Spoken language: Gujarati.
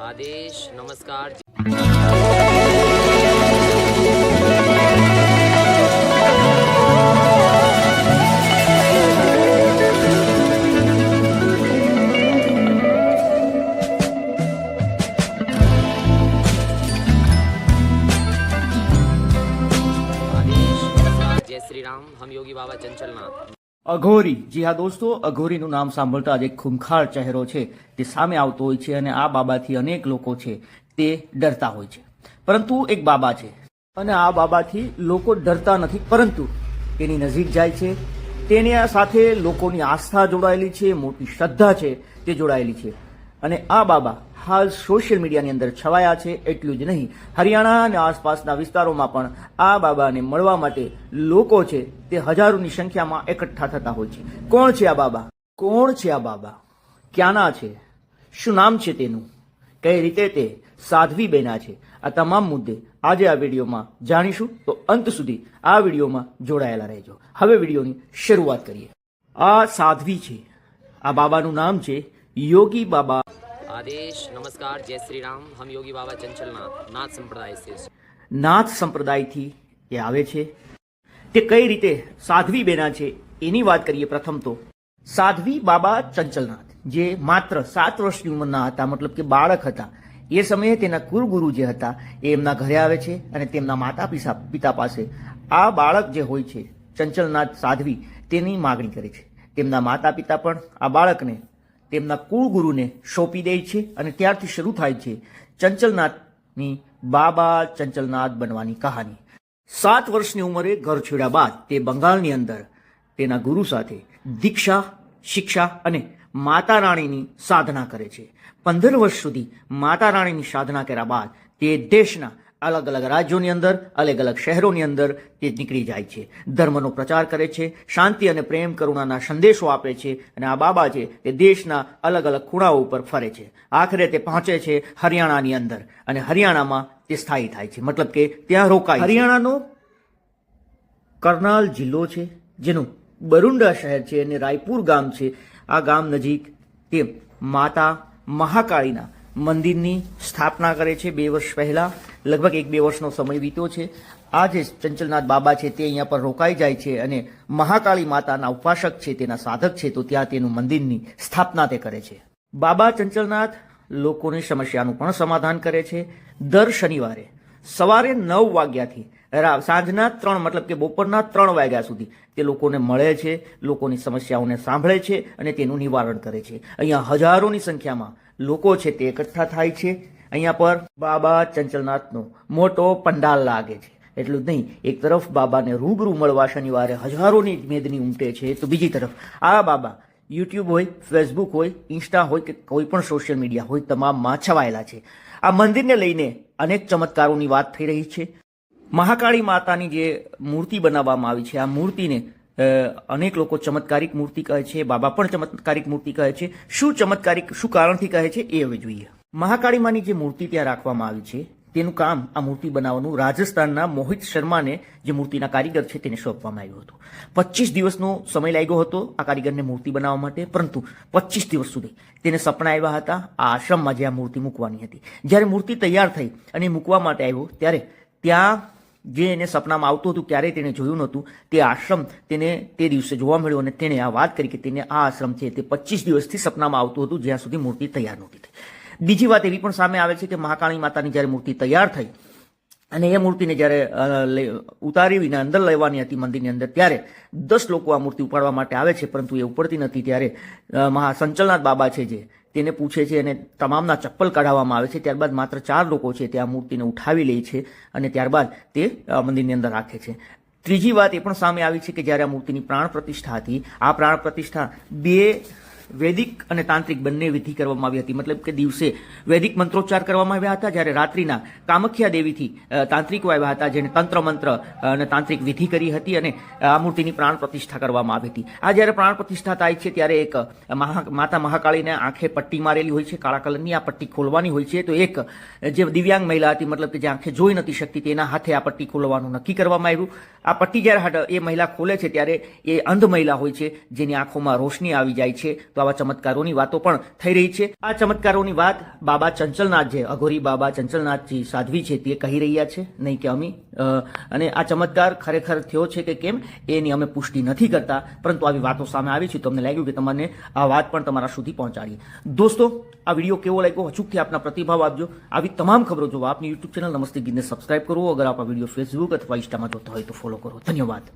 आदेश नमस्कार। जय श्री राम हम योगी बाबा चंचलनाथ અઘોરી, જી હા દોસ્તો, અઘોરીનું નામ સાંભળતા જ એક ચહેરો છે, તે સામે આવતો હોય છે અને આ બાબાથી અનેક લોકો છે, તે ડરતા હોય છે. પરંતુ એક બાબા છે અને આ બાબાથી લોકો ડરતા નથી, પરંતુ તેની નજીક જાય છે. તેની સાથે લોકોની આસ્થા જોડાયેલી છે, મોટી શ્રદ્ધા છે, તે જોડાયેલી છે. અને આ બાબા હાલ સોશિયલ મીડિયાની અંદર છવાયા છે એટલું જ નહીં. હરિયાણા અને આસપાસના વિસ્તારોમાં પણ આ બાબાને મળવા માટે લોકો છે તે હજારોની સંખ્યામાં એકઠા થતા હોય છે. કોણ છે આ બાબા? કોણ છે આ બાબા? ક્યાંના છે? શું નામ છે તેનું? કઈ રીતે તે સાધ્વી બેના છે? આ તમામ મુદ્દે આજે આ વિડીયોમાં જાણીશું. તો અંત સુધી આ વિડીયોમાં જોડાયેલા રહેજો. હવે વિડીયોની શરૂઆત કરીએ. આ સાધ્વી છે. આ બાબાનું નામ છે યોગી બાબા. આદેશ નમસ્કાર જય શ્રી રામ. હમ યોગી બાબા ચંચલનાથ નાથ સંપ્રદાય से નાથ સંપ્રદાયથી એ આવે છે. તે કઈ રીતે સાધ્વી બેના છે એની વાત કરીએ પ્રથમ તો. સાધ્વી બાબા ચંચલનાથ જે માત્ર સાત વર્ષની ઉંમરના હતા મતલબ કે બાળક હતા. એ સમયે તેના કુરગુરુ જે હતા એ એમના ઘરે આવે છે અને તેમના માતા પિતા પિતા પાસે આ બાળક જે હોય છે ચંચલનાથ સાધ્વી તેની માગણી કરે છે. તેમના માતા પિતા પણ આ બાળકને તેમના કુળગુરુને સોંપી દે છે અને ત્યારથી શરૂ થાય છે ચંચલનાથની બાબા ચંચલનાથ બનવાની કહાની. સાત વર્ષની ઉંમરે ઘર છોડ્યા બાદ તે બંગાળની અંદર તેના ગુરુ સાથે દીક્ષા, શિક્ષા અને માતા રાણીની સાધના કરે છે. પંદર વર્ષ સુધી માતા રાણીની સાધના કર્યા બાદ તે દેશના અલગ અલગ રાજ્યોની અંદર અલગ અલગ શહેરોની અંદર તે નીકળી જાય છે. ધર્મનો પ્રચાર કરે છે, શાંતિ અને પ્રેમ કરુણાના સંદેશો આપે છે અને આ બાબા છે તે દેશના અલગ અલગ ખૂણાઓ ઉપર ફરે છે. આખરે તે પહોંચે છે હરિયાણાની અંદર અને હરિયાણામાં તે સ્થાયી થાય છે. મતલબ કે ત્યાં રોકાય હરિયાણાનો કરનાલ જિલ્લો છે, જેનું બરુંડા શહેર છે અને રાયપુર ગામ છે. આ ગામ નજીક તે માતા મહાકાળીના મંદિરની સ્થાપના કરે છે બે વર્ષ પહેલા. લગભગ એક બે વર્ષનો સમય વીત્યો છે. આ જે ચંચલનાથ બાબા છે તે અહીંયા પર રોકાઈ જાય છે અને મહાકાળી માતાના ઉપાસક છે, તેના સાધક છે, તો ત્યાં તેનું મંદિરની સ્થાપના તે કરે છે. બાબા ચંચલનાથ લોકોની સમસ્યાનું પણ સમાધાન કરે છે. દર શનિવારે સવારે નવ વાગ્યાથી સાંજના ત્રણ, મતલબ કે બપોરના ત્રણ વાગ્યા સુધી તે લોકોને મળે છે, લોકોની સમસ્યાઓને સાંભળે છે અને તેનું નિવારણ કરે છે. અહીંયા હજારોની સંખ્યામાં લોકો છે તે એકઠા થાય છે. અહીંયા પર બાબા ચંચલનાથનો મોટો પંડાલ લાગે છે. એટલું જ નહીં, એક તરફ બાબાને રૂબરૂ મળવા શનિવારે હજારોની મેદની ઉમટે છે, તો બીજી તરફ આ બાબા યુટ્યુબ હોય, ફેસબુક હોય, ઇન્સ્ટા હોય કે કોઈ પણ સોશિયલ મીડિયા હોય તમામમાં છવાયેલા છે. આ મંદિરને લઈને અનેક ચમત્કારોની વાત થઈ રહી છે. મહાકાળી માતાની જે મૂર્તિ બનાવવામાં આવી છે, આ મૂર્તિને અનેક લોકો ચમત્કારિક મૂર્તિ કહે છે, બાબા પણ ચમત્કારિક મૂર્તિ કહે છે. શું ચમત્કારિક, શું કારણથી કહે છે એ હવે જોઈએ. મહાકાળી માની જે મૂર્તિ ત્યાં રાખવામાં આવી છે, તેનું કામ આ મૂર્તિ બનાવવાનું રાજસ્થાનના મોહિત શર્માને જે મૂર્તિના કારીગર છે તેને સોંપવામાં આવ્યું હતું. પચીસ દિવસનો સમય લાગ્યો હતો આ કારીગરને મૂર્તિ બનાવવા માટે, પરંતુ પચીસ દિવસ સુધી તેને સપના આવ્યા હતા આ આશ્રમમાં જે આ મૂર્તિ મૂકવાની હતી. જ્યારે મૂર્તિ તૈયાર થઈ અને મૂકવા માટે આવ્યો, ત્યારે ત્યાં જે એને સપનામાં આવતું હતું, ક્યારેય તેણે જોયું નહોતું. તે આશ્રમ તેને તે દિવસે જોવા મળ્યો અને તેણે આ વાત કરી કે તેને આ આશ્રમ છે તે પચીસ દિવસથી સપનામાં આવતું હતું, જ્યાં સુધી મૂર્તિ તૈયાર નહોતી થઈ. બીજી વાત એવી પણ સામે આવે છે કે મહાકાળી માતાની જ્યારે મૂર્તિ તૈયાર થઈ અને એ મૂર્તિને જ્યારે ઉતારીને અંદર લેવાની હતી મંદિરની અંદર, ત્યારે દસ લોકો આ મૂર્તિ ઉપાડવા માટે આવે છે, પરંતુ એ ઉપડતી નથી. ત્યારે મહાસંચલનાથ મહા સંચલનાથ બાબા છે જે તેને પૂછે છે અને તમામના ચપ્પલ કાઢવામાં આવે છે. ત્યારબાદ માત્ર ચાર લોકો છે તે આ મૂર્તિને ઉઠાવી લે છે અને ત્યારબાદ તે મંદિરની અંદર રાખે છે. ત્રીજી વાત એ પણ સામે આવી છે કે જ્યારે આ મૂર્તિની પ્રાણ પ્રતિષ્ઠા હતી, આ પ્રાણ પ્રતિષ્ઠા બે વૈદિક અને તાંત્રિક બંને વિધિ કરવામાં આવી હતી. મતલબ કે દિવસે વૈદિક મંત્રોચ્ચાર કરવામાં આવ્યા હતા, જ્યારે રાત્રિના કામખ્યા દેવીથી તાંત્રિકો આવ્યા હતા જેને તંત્ર મંત્ર અને તાંત્રિક વિધિ કરી હતી અને આ મૂર્તિની પ્રાણ પ્રતિષ્ઠા કરવામાં આવી હતી. આ જ્યારે પ્રાણ પ્રતિષ્ઠા થાય છે, ત્યારે એક માતા મહાકાળીને આંખે પટ્ટી મારેલી હોય છે, કાળા કલરની આ પટ્ટી ખોલવાની હોય છે. તો એક જે દિવ્યાંગ મહિલા હતી, મતલબ કે જે આંખે જોઈ નથી શકતી, તેના હાથે આ પટ્ટી ખોલવાનું નક્કી કરવામાં આવ્યું. આ પટ્ટી જ્યારે એ મહિલા ખોલે છે, ત્યારે એ અંધ મહિલા હોય છે, જેની આંખોમાં રોશની આવી જાય છે. તો આવા ચમત્કારોની વાતો પણ થઈ રહી છે. આ ચમત્કારોની વાત બાબા ચંચલનાથ જે અઘોરી બાબા ચંચલનાથજી સાધ્વી છે તે કહી રહ્યા છે. નહીં કે અમે. અને આ ચમત્કાર ખરેખર થયો છે કે કેમ? એની અમે પુષ્ટિ નથી કરતા. પરંતુ આવી વાતો સામે આવી છે તો અમને લાગ્યું કે તમને આ વાત પણ તમારા સુધી પહોંચાડીએ. દોસ્તો, આ વીડિયો કેવો લાગ્યો? અચૂકથી આપના પ્રતિભાવ આપજો. આવી તમામ ખબરો જોવા આપની યુટ્યુબ ચેનલ નમસ્તે ગીતને સબસ્ક્રાઇબ કરો. અગર આપ આ વીડિયો ફેસબુક અથવા ઇન્સ્ટામાં જોતા હોય તો ફોલો કરો. ધન્યવાદ.